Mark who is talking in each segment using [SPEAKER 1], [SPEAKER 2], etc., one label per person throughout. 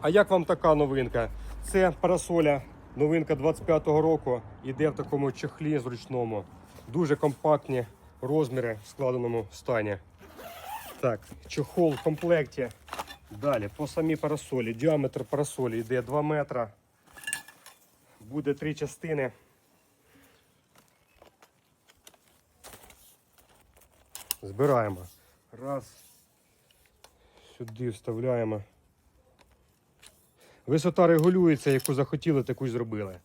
[SPEAKER 1] А як вам така новинка? Це парасоля, новинка 25-го року. Іде в такому чехлі зручному. Дуже компактні розміри в складеному стані. Так, чохол в комплекті. Далі, по самій парасолі. Діаметр парасолі йде 2 метра. Буде три частини. Збираємо. Раз. Сюди вставляємо. Висота регулюється, яку захотіли, таку й зробили.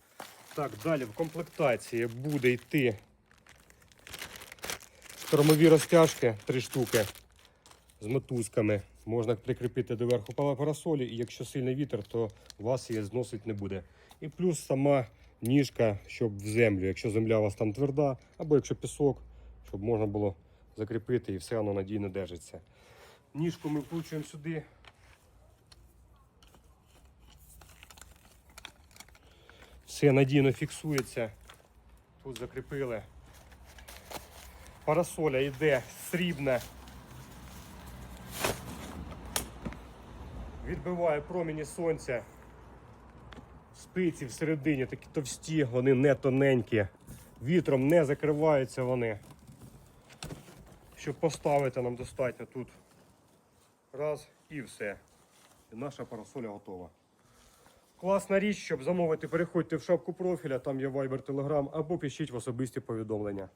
[SPEAKER 1] Так, далі в комплектації буде йти штормові розтяжки, три штуки з мотузками. Можна прикріпити до верху парасолі, і якщо сильний вітер, то вас її зносить не буде. І плюс сама ніжка, щоб в землю, якщо земля у вас там тверда, або якщо пісок, щоб можна було закріпити і все воно надійно держиться. Ніжку ми вкручуємо сюди. Все надійно фіксується. Тут закріпили. Парасоля йде срібна. Відбиває промені сонця. Спиці всередині такі товсті, вони не тоненькі. Вітром не закриваються вони. Щоб поставити нам достатньо тут. Раз і все. І наша парасоля готова. Класна річ, щоб замовити, переходьте в шапку профіля, там є Viber Telegram, або пишіть в особисті повідомлення.